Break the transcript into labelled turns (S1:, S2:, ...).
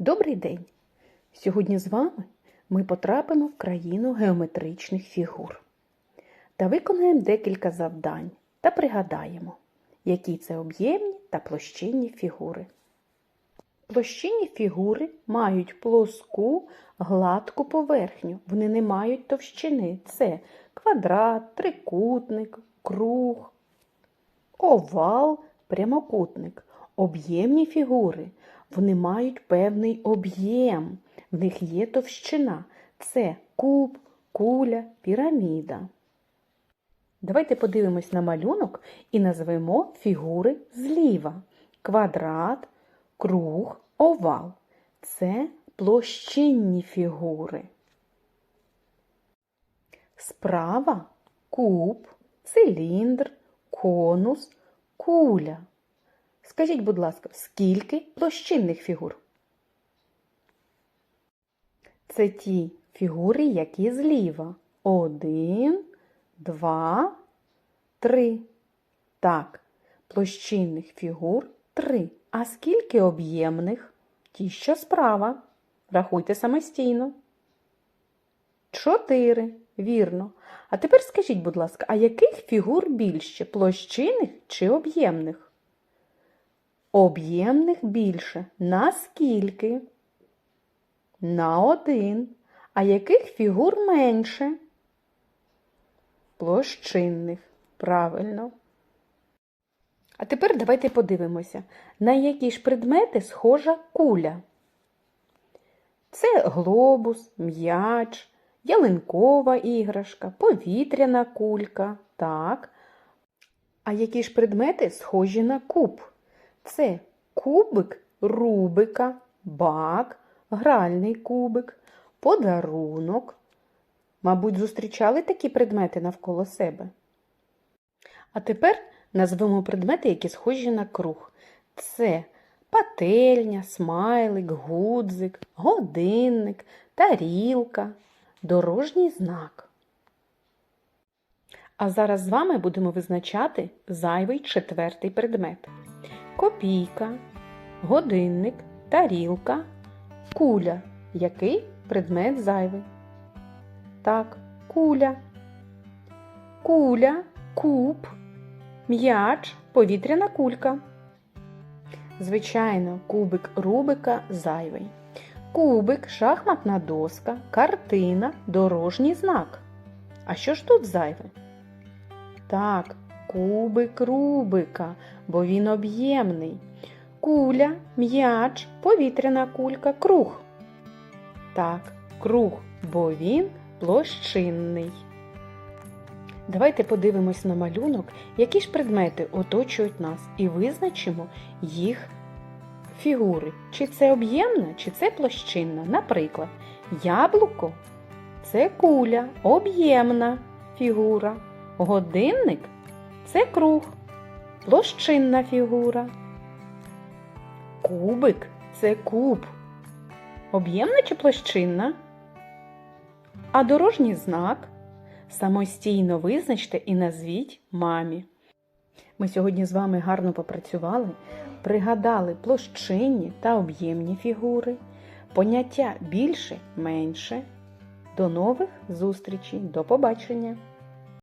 S1: Добрий день! Сьогодні з вами ми потрапимо в країну геометричних фігур та виконаємо декілька завдань та пригадаємо, які це об'ємні та площинні фігури. Площинні фігури мають плоску гладку поверхню. Вони не мають товщини. Це квадрат, трикутник, круг, овал, прямокутник. Об'ємні фігури. Вони мають певний об'єм. В них є товщина. Це куб, куля, піраміда. Давайте подивимось на малюнок і назвемо фігури зліва. Квадрат, круг, овал. Це площинні фігури. Справа куб, циліндр, конус, куля. Скажіть, будь ласка, скільки площинних фігур? Це ті фігури, які зліва. Один, два, три. Так, площинних фігур три. А скільки об'ємних? Ті, що справа. Рахуйте самостійно. Чотири. Вірно. А тепер скажіть, будь ласка, а яких фігур більше? Площинних чи об'ємних? Об'ємних більше. На скільки? На один. А яких фігур менше? Площинних. Правильно. А тепер давайте подивимося, на які ж предмети схожа куля. Це глобус, м'яч, ялинкова іграшка, повітряна кулька. Так. А які ж предмети схожі на куб? Це кубик Рубика, бак, гральний кубик, подарунок. Мабуть, зустрічали такі предмети навколо себе. А тепер назвемо предмети, які схожі на круг. Це пательня, смайлик, гудзик, годинник, тарілка, дорожній знак. А зараз з вами будемо визначати зайвий четвертий предмет. Копійка, годинник, тарілка, куля. Який предмет зайвий? Так, куля. Куля, куб, м'яч, повітряна кулька. Звичайно, кубик Рубика зайвий. Кубик, шахматна доска, картина, дорожній знак. А що ж тут зайве? Так, кубик Рубика, бо він об'ємний. Куля, м'яч, повітряна кулька, круг. Так, круг, бо він площинний. Давайте подивимось на малюнок, які ж предмети оточують нас, і визначимо їх фігури. Чи це об'ємна, чи це площинна. Наприклад, яблуко це куля, об'ємна фігура. Годинник це круг, площинна фігура. Кубик це куб. Об'ємна чи площинна? А дорожній знак самостійно визначте і назвіть мамі. Ми сьогодні з вами гарно попрацювали, пригадали площинні та об'ємні фігури, поняття більше, менше. До нових зустрічей, до побачення!